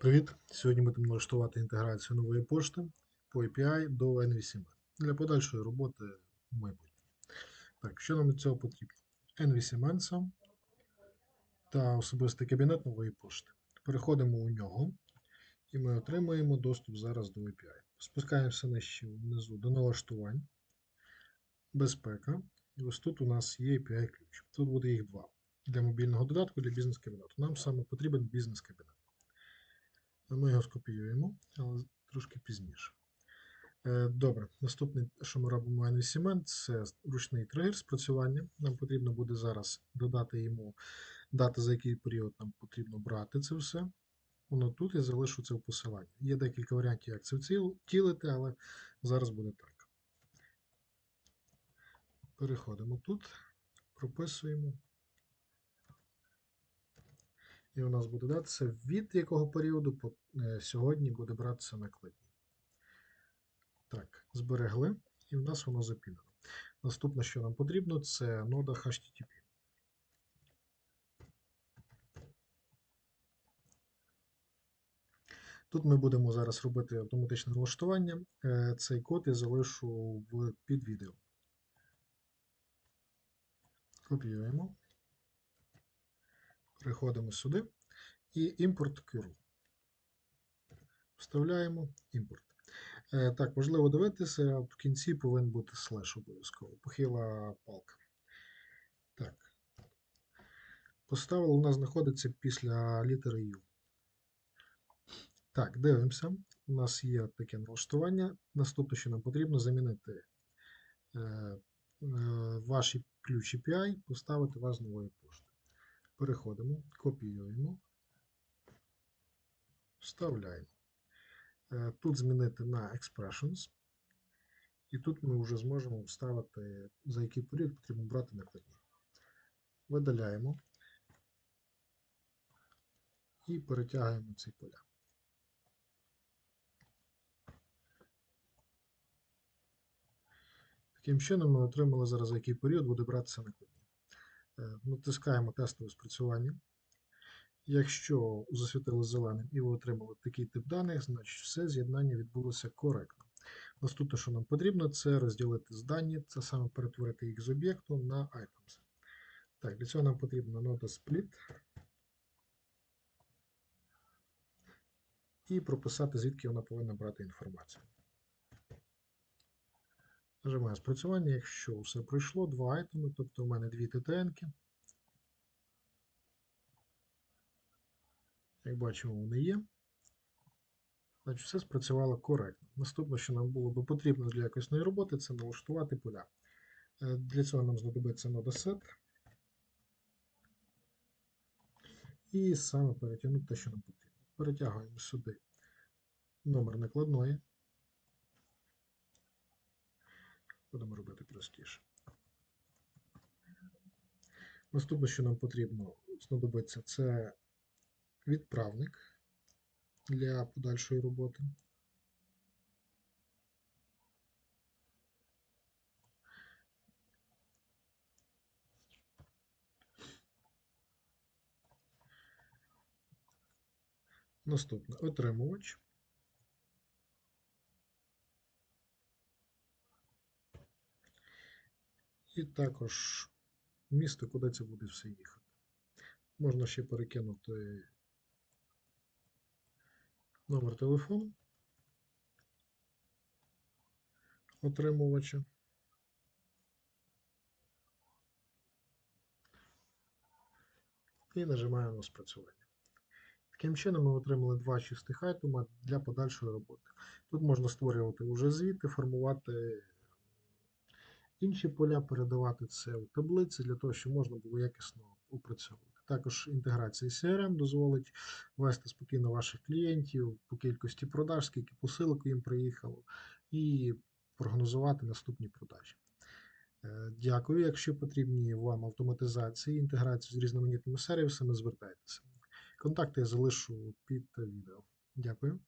Привіт! Сьогодні будемо налаштувати інтеграцію нової пошти по API до NVCM для подальшої роботи в майбутньому. Так, що нам від цього потрібно? NVCM сам та особистий кабінет нової пошти. Переходимо у нього і ми отримуємо доступ зараз до API. Спускаємося нижче внизу до налаштувань, безпека. І ось тут у нас є API ключ. Тут буде їх два. Для мобільного додатку, для бізнес-кабінету. Нам саме потрібен бізнес-кабінет. Ми його скопіюємо, але трошки пізніше. Е, Добре, наступне, що ми робимо в NVCement, це ручний тригер спрацювання. Нам потрібно буде зараз додати йому дати, за який період нам потрібно брати це все. Воно тут я залишу це в посиланні. Є декілька варіантів, як це втілити, але зараз буде так. Переходимо тут, прописуємо. У нас буде датися, від якого періоду по, е, сьогодні буде братися накладні. Так, зберегли, і в нас воно запінено. Наступне, що нам потрібно, це нода HTTP. Тут ми будемо зараз робити автоматичне налаштування. Е, Цей код я залишу під відео. Копіюємо. Переходимо сюди і імпорт curl. Вставляємо імпорт. Е, так, важливо дивитися, в кінці повинен бути слеш обов'язково. Похила палка. Так. Поставили у нас знаходиться після літери U. Так, дивимося. У нас є таке налаштування. Наступне, що нам потрібно, замінити е, е, ключ API, поставити вас з нової пошти. Переходимо, копіюємо, вставляємо. Е, Тут змінити на Expressions. І тут ми вже зможемо вставити, за який період потрібно брати накладні. Видаляємо і перетягуємо ці поля. Таким чином ми отримали зараз, за який період буде братися накладні. Е, Натискаємо тестове спрацювання. Якщо засвітили зеленим і ви отримали такий тип даних, значить все з'єднання відбулося коректно. Наступне, що нам потрібно, це розділити здані, це саме перетворити їх з об'єкту на items. Так, для цього нам потрібна нода split і прописати, звідки вона повинна брати інформацію. Нажимаю спрацювання, якщо все пройшло, два айтеми, тобто у мене дві ТТНки. Як бачимо, вони є. Значить, все спрацювало коректно. Наступне, що нам було би потрібно для якісної роботи, це налаштувати поля. Е, Для цього нам знадобиться нода. І саме перетягнути те, що нам потрібно. Перетягуємо сюди номер накладної. Будемо робити простіше. Наступне, що нам потрібно знадобиться, це відправник для подальшої роботи. Наступне отримувач. І також місто, куди це буде все їхати. Можна ще перекинути номер телефону отримувача. І нажимаємо спрацювання. Таким чином ми отримали два чистих айтема для подальшої роботи. Тут можна створювати вже звіти, формувати інші поля, передавати це в таблиці для того, щоб можна було якісно опрацьовувати. Також інтеграція CRM дозволить вести спокійно ваших клієнтів по кількості продаж, скільки посилок їм приїхало, і прогнозувати наступні продажі. Е, Дякую. Якщо потрібні вам автоматизації, інтеграції з різноманітними сервісами, звертайтеся. Контакти я залишу під відео. Дякую.